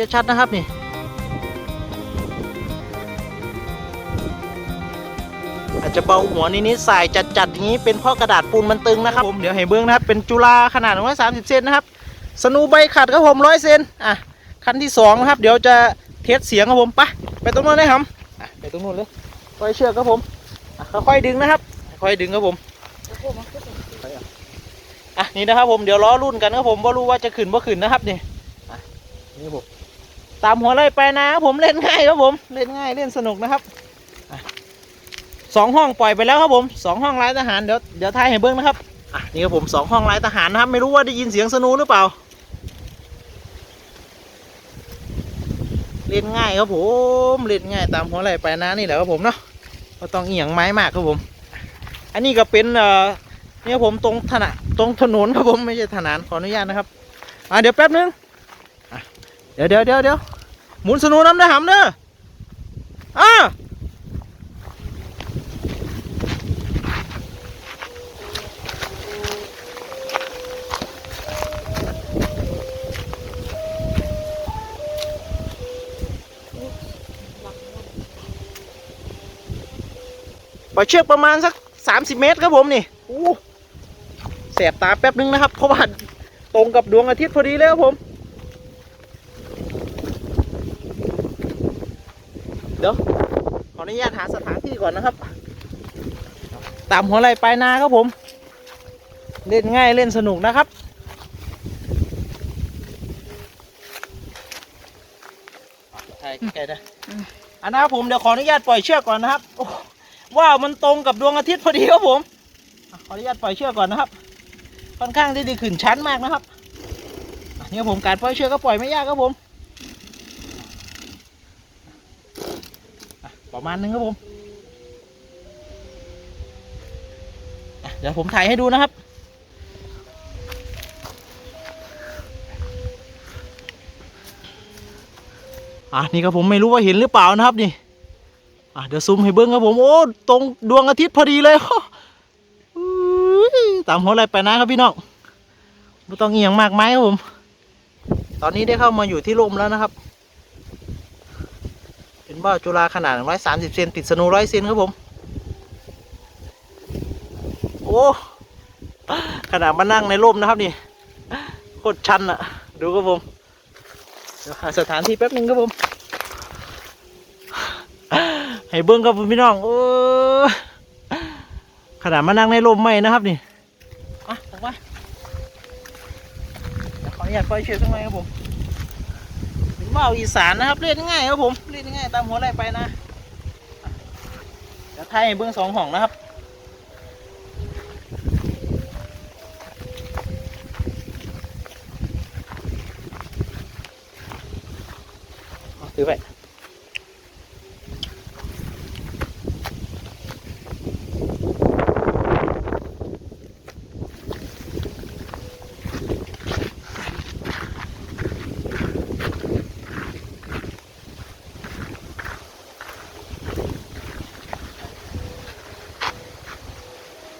จะชัดนะครับนี่อาจจะเบาหัวนิดๆสายจัดๆอย่างนี้เป็นเพราะกระดาษปูนมันตึงนะครับผมเดี๋ยวให้เบื้องนะครับเป็นจุฬาขนาด130เซนนะครับ สนูใบขัดครับผม100เซนอะขั้นที่สองนะครับ เดี๋ยวจะเทสเสียงครับผมไปไปตรงนู้นเลยครับไปตรงนู้นเลยค่อยเชือกครับผมค่อยๆดึงนะครับค่อยๆดึงครับผมอะนี่นะครับผมเดี๋ยวล้อรุ่นกันครับผมว่ารู้ว่าจะขึ้นว่าขึ้นนะครับนี่นี่ผม ตามหัวไล่ไปนะครับผมเล่นง่ายครับผมเล่นง่ายเล่นสนุกนะครับสองห้องปล่อยไปแล้วครับผมสองห้องร้ายทหารเดี๋ยวเดี๋ยวทายให้เบิ้งนะครับอะนี่ครับผมสองห้องร้ายทหารนะครับ ไม่รู้ว่าได้ยินเสียงสนูหรือเปล่า เล่นง่ายครับผมเล่นง่ายตามหัวไหล่ไปนะนี่แหละครับผมเนาะก็ต้องเอียงไม้มากครับผม อันนี้ก็เป็นเอ่อนี่ครับผมตรงถนนตรงถนนครับผมไม่ใช่ถนนขออนุญาตนะครับอะเดี๋ยวแป๊บนึง เดี๋ยวเดี๋ยวเดี๋ยวเดี๋ยวหมุนสนูน้ำได้หำเด้ออ่าปล่อยเชือกประมาณสักสามสิบเมตรครับผมนี่โอ้แสบตาแป๊บนึงนะครับ เพราะว่าตรงกับดวงอาทิตย์พอดีเลยครับผม เดี๋ยวขออนุญาตหาสถานที่ก่อนนะครับ ตามหัวไหลปลายนาครับผม เล่นง่ายเล่นสนุกนะครับใช่ใกล้ได้อันนะครับผมเดี๋ยวขออนุญาตปล่อยเชือกก่อนนะครับโอ้ว่าวมันตรงกับดวงอาทิตย์พอดีครับผม ขออนุญาตปล่อยเชือกก่อนนะครับ ค่อนข้างที่จะขึ้นชั้นมากนะครับนี่ครับผมการปล่อยเชือกก็ปล่อยไม่ยากครับผมอะ ประมาณนึงครับผมเดี๋ยวผมถ่ายให้ดูนะครับอะนี่ครับผมไม่รู้ว่าเห็นหรือเปล่านะครับนี่อะเดี๋ยวซูมให้เบิ้งครับผมโอ้ตรงดวงอาทิตย์พอดีเลยอุ้ยตามหัวไหล่ไปนะครับพี่น้องไม่ต้องเอียงมากไหมครับผม ตอนนี้ได้เข้ามาอยู่ที่ร่มแล้วนะครับ เป็นบ้าจุฬาขนาด 130 เซนติดสนูร้อยเซนครับผม โอ้ ขนาดมานั่งในร่มนะครับนี่โคตรชันอะดูครับผม เดี๋ยวหาสถานที่แป๊บหนึงครับผม ให้เบิ้งครับผมพี่น้อง โอ้ ขนาดมานั่งในลมไม่นะครับนี่อะออกมาเขออนุญาตปล่อยเชือกข้างในครับผม ว่าวอีสานนะครับเล่นง่ายครับผมเล่นง่ายตามหัวไหลไปนะจะเดี๋ยวไทยเบิ้งสองห้องนะครับถือไป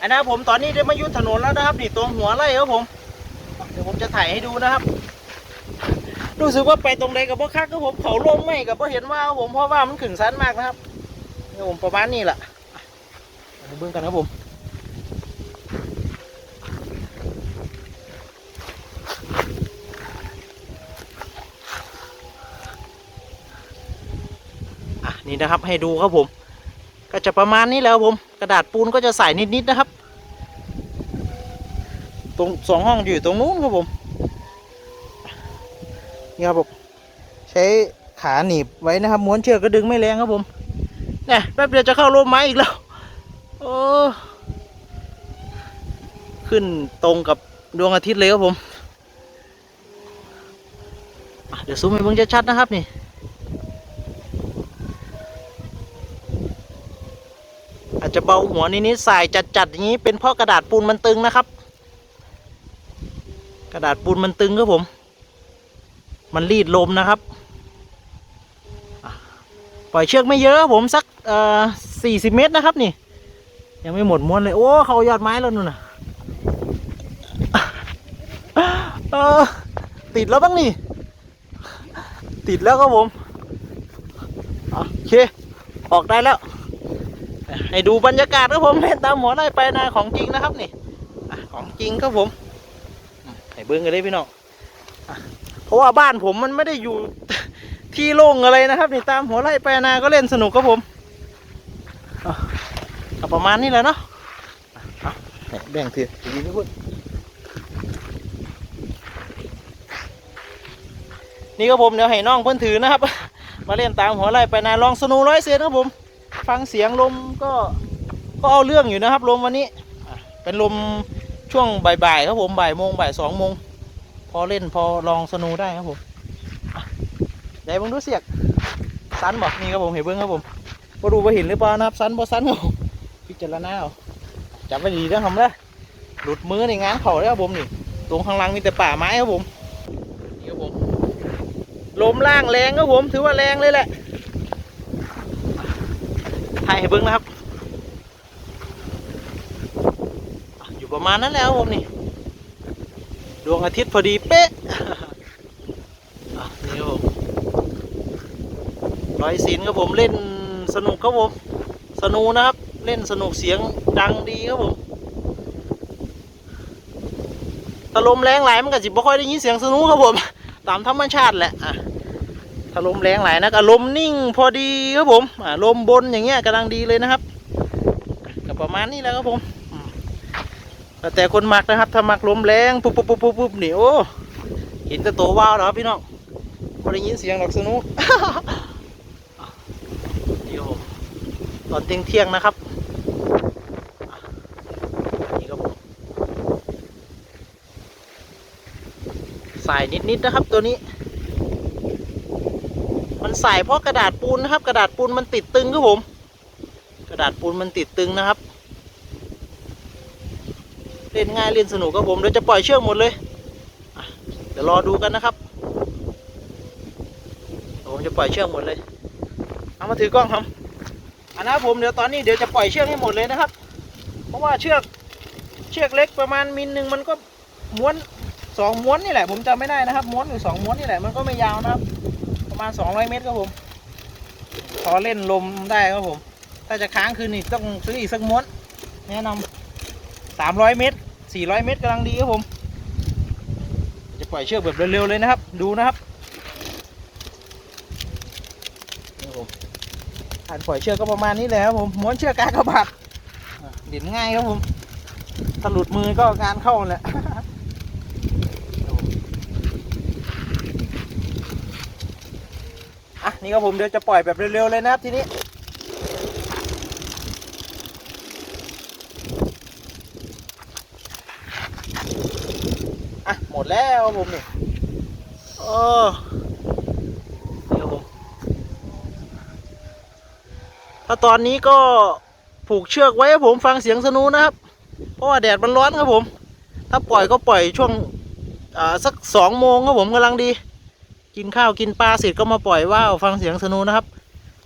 อันนะครับผมตอนนี้ได้มายุดถนนแล้วนะครับ นี่ตรงหัวไร่ครับผม เดี๋ยวผมจะถ่ายให้ดูนะครับ รู้สึกว่าไปตรงใดกับพ่อคักก็ผมเขาลงไม่กับพ่อเห็นว่าครับผมเพราะว่ามันขึ้นสั้นมากนะครับนี่ผมประมาณนี้แหละอะเบื้องกันครับผมอะนี่นะครับให้ดูครับผม ก็จะประมาณนี้แล้วผม กระดาษปูนก็จะใส่นิด ๆ นะครับ ตรงสองห้องอยู่ตรงนู้นครับผม นี่ครับผม ใช้ขาหนีบไว้นะครับม้วนเชือกก็ดึงไม่แรงครับผมเนี่ยแป๊บเดียวจะเข้าร่มไม้อีกแล้ว โอ้ขึ้นตรงกับดวงอาทิตย์เลยครับผม เดี๋ยวซูมให้เบิ่งชัดๆนะครับนี่ อาจจะเบาหัวนิดๆสายจัดๆอย่างนี้เป็นเพราะกระดาษปูนมันตึงนะครับ กระดาษปูนมันตึงครับผม มันรีดลมนะครับปล่อยเชือกไม่เยอะครับผมสักเอ่อสี่สิบเมตรนะครับนี่ ยังไม่หมดม้วนเลย โอ้เขายอดไม้แล้วนู่นน่ะเออติดแล้วบ้างนี่ ติดแล้วครับผมโอเค ออกได้แล้ว ให้ดูบรรยากาศครับผมเล่นตามหัวไร่ไปนาของจริงนะครับนี่ของจริงครับผมให้เบิ้งกันเลยพี่น้องเพราะว่าบ้านผมมันไม่ได้อยู่ที่โล่งอะไรนะครับนี่ตามหัวไร่ไปนาก็เล่นสนุกครับผมเอาประมาณนี้แหละเนาะอะเอาเนี่ยแบ่งทีดีนี่พูดนี่ครับผมเดี๋ยวให้น้องเพิ่อนถือนะครับ มาเล่นตามหัวไร่ไปนาลองสนูร้อยเซนครับผม ฟังเสียงลมก็ก็เอาเรื่องอยู่นะครับ ลมวันนี้เป็นลมช่วงบ่ายๆครับผมบ่ายโมงบ่ายสองโมงพอเล่นพอลองสนูได้ครับผมอะไหนเบิ้งดูเสียกสันบอกนี่ครับผมเห็นเบิ้งครับผมก็ดูว่าเห็นหรือเปล่านะครับสันบ่สันครับพิจารณาเอาจับไว้ดีนะครับนะหลุดมือในงานเขาแล้วครับผมนี่ตรงข้างล่างมีแต่ป่าไม้ครับผมนี่ครับผมลมล่างแรงครับผม ถือว่าแรงเลยแหละ ถ่ายให้เบิ้งนะครับอะอยู่ประมาณนั้นแหล้วครับผมนี่ ดวงอาทิตย์พอดีเป๊ะอะนี่ครับผมร้อยศิลป์ครับผมเล่นสนุกครับผม สนุกนะครับ เล่นสนุกเสียงดังดีครับผมถ้าลมแรงหลายมันก็จิบ่ค่อยได้ยินเสียงสนุกครับผม ตามธรรมชาติแหละอะ ถ้าลมแรงหลายนะก็ลมนิ่งพอดีครับผมลมบนอย่างเงี้ยกำลังดีเลยนะครับก็ประมาณนี้แล้วครับผมแต่คนมักนะครับ ถ้ามักลมแรงปุ๊บปุ๊บปุ๊บปุ๊บปุ๊บนี่โอ้เห็นแต่ตัวว้าวแล้วครับพี่น้องพอได้ยินเสียงหรอกสนุกอะนี่ครับผมตอนเที่ยงเที่ยงนะครับนี่ครับผมสายนิดๆนะครับตัวนี้ มันใส่เพราะกระดาษปูนนะครับ กระดาษปูนมันติดตึงครับผม กระดาษปูนมันติดตึงนะครับ เล่นง่ายเล่นสนุกครับผมเดี๋ยวจะปล่อยเชือกหมดเลยเดี๋ยวรอดูกันนะครับผมจะปล่อยเชือกหมดเลยเอามาถือกล้องครับอันนะครับผมเดี๋ยวตอนนี้เดี๋ยวจะปล่อยเชือกให้หมดเลยนะครับ เพราะว่าเชือกเชือกเล็กประมาณมิลหนึ่งมันก็ม้วนสองม้วนนี่แหละ ผมจำไม่ได้นะครับ ม้วนหรือสองม้วนนี่แหละมันก็ไม่ยาวนะครับ มาณ 200 เมตรครับผม พอเล่นลมได้ครับผม ถ้าจะค้างคืนนี่ต้องซื้ออีกสักม้วนแนะนำ300 เมตร 400 เมตรกำลังดีครับผม จะปล่อยเชือกแบบเร็วๆเลยนะครับ ดูนะครับการปล่อยเชือกก็ประมาณนี้แหละครับผม ม้วนเชือกกากบาดอะเด่นง่ายครับผมถ้าหลุดมือก็งานเข้าแหละ อะ นี่ครับผมเดี๋ยวจะปล่อยแบบเร็วๆเลยนะครับทีนี้ อะ หมดแล้วครับผมนี่โอ้นี่ครับผมถ้าตอนนี้ก็ผูกเชือกไว้ครับผมฟังเสียงสนูนะครับ เพราะว่าแดดมันร้อนครับผม ถ้าปล่อยก็ปล่อยช่วงอ่าสักสองโมงครับผมกำลังดี กินข้าวกินปลาเสร็จก็มาปล่อยว่าวฟังเสียงสนูนะครับ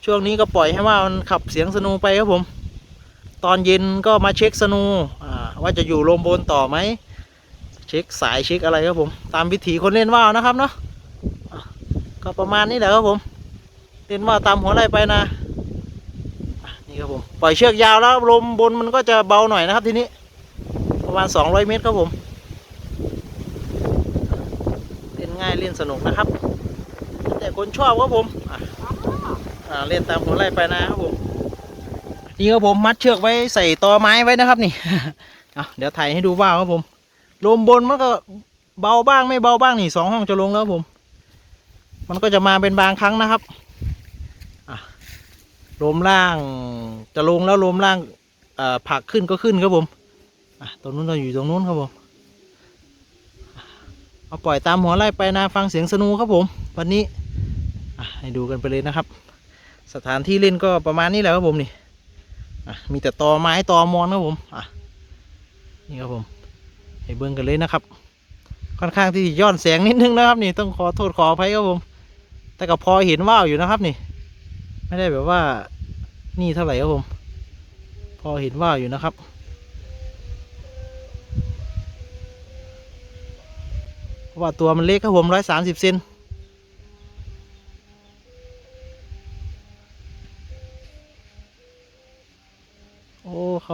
ช่วงนี้ก็ปล่อยให้ว่าวมันขับเสียงสนูไปครับผม ตอนเย็นก็มาเช็คสนูว่าจะอยู่ลมบนต่อไหมเช็คสายเช็คอะไรครับผม ตามวิถีคนเล่นว่าวนะครับเนาะก็ประมาณนี้แหละครับผมเล่นว่าวตามหัวไร่ไปนะอะนี่ครับผมปล่อยเชือกยาวแล้วลมบนมันก็จะเบาหน่อยนะครับทีนี้ ประมาณ 200 เมตรครับผมเล่นง่ายเล่นสนุกนะครับ แต่คนชอบครับผมอ่าเล่นตามหัวไร่ไปนะครับผมนี่ครับผมมัดเชือกไว้ใส่ตอไม้ไว้นะครับนี่เอาเดี๋ยวถ่ายให้ดูว่าวครับผม ลมบนมันก็เบาบ้างไม่เบาบ้างนี่สองห้องจะลงแล้วครับผม มันก็จะมาเป็นบางครั้งนะครับลมล่างจะลงแล้วลมล่างผักขึ้นก็ขึ้นครับผมตรงนู้นเราอยู่ตรงนู้นครับผมเอาปล่อยตามหัวไร่ไปนาฟังเสียงสนูครับผม วันนี้ ให้ดูกันไปเลยนะครับ สถานที่เล่นก็ประมาณนี้แหละครับผมนี่มีแต่ตอไม้ตอมอนครับผมอะนี่ครับผมให้เบิ่งกันเลยนะครับ ค่อนข้างที่ย้อนแสงนิดนึงนะครับ นี่ต้องขอโทษขออภัยครับผม แต่ก็พอเห็นว่าวอยู่นะครับนี่ ไม่ได้แบบว่านี่เท่าไหร่ครับผม พอเห็นว่าวอยู่นะครับว่าตัวมันเล็กครับผมร้อยสามสิบเซน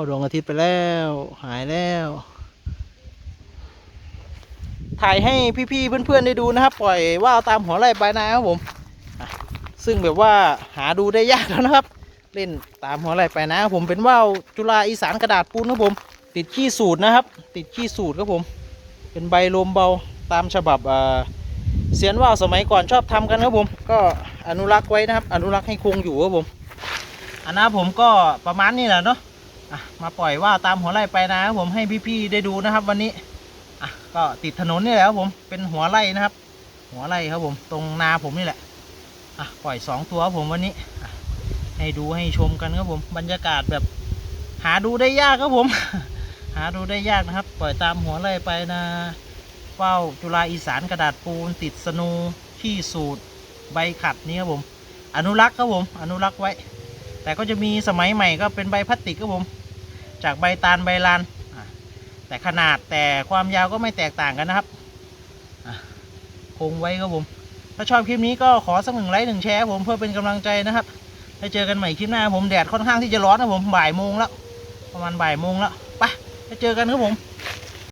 าดวงอาทิตย์ไปแล้ว หายแล้ว ถ่ายให้พี่ๆเพื่อนๆได้ดูนะครับ ปล่อยว่าวตามหัวไร่ปลายนาครับผม ซึ่งแบบว่าหาดูได้ยากแล้วนะครับ เล่นตามหัวไร่ปลายนาครับผมเป็นว่าวจุฬาอีสานกระดาษปูนครับผม ติดขี้สูตรนะครับ ติดขี้สูตรครับผม เป็นใบลมเบาตามฉบับเสียนว่าวสมัยก่อนชอบทำกันครับผม ก็อนุรักษ์ไว้นะครับ อนุรักษ์ให้คงอยู่ครับผมอันนะผมก็ประมาณนี้แหละเนาะ อะมาปล่อยว่าวตามหัวไร่ไปนะครับผมให้พี่ๆได้ดูนะครับ วันนี้อะก็ติดถนนนี่แหละครับผมเป็นหัวไร่นะครับ หัวไร่ครับผมตรงนาผมนี่แหละอะปล่อยสองตัวครับผมวันนี้อะให้ดูให้ชมกันครับผมบรรยากาศแบบ หาดูได้ยากครับผม หาดูได้ยากนะครับ ปล่อยตามหัวไร่ไปนะเป้าจุฬาอีสานกระดาษปูน ติดสนูขี้สูตรใบขัดนี้ครับผม อนุรักษ์ครับผม อนุรักษ์ไว้ แต่ก็จะมีสมัยใหม่ก็เป็นใบพลาสติกครับผม จากใบตาลใบลานแต่ขนาดแต่ความยาวก็ไม่แตกต่างกันนะครับคงไว้ครับผม ถ้าชอบคลิปนี้ก็ขอสักหนึ่งไลค์หนึ่งแชร์ผมเพื่อเป็นกำลังใจนะครับให้เจอกันใหม่คลิปหน้าผมแดดค่อนข้างที่จะร้อนนะผมบ่ายโมงแล้ว ประมาณบ่ายโมงแล้วไปไปเจอกันครับผม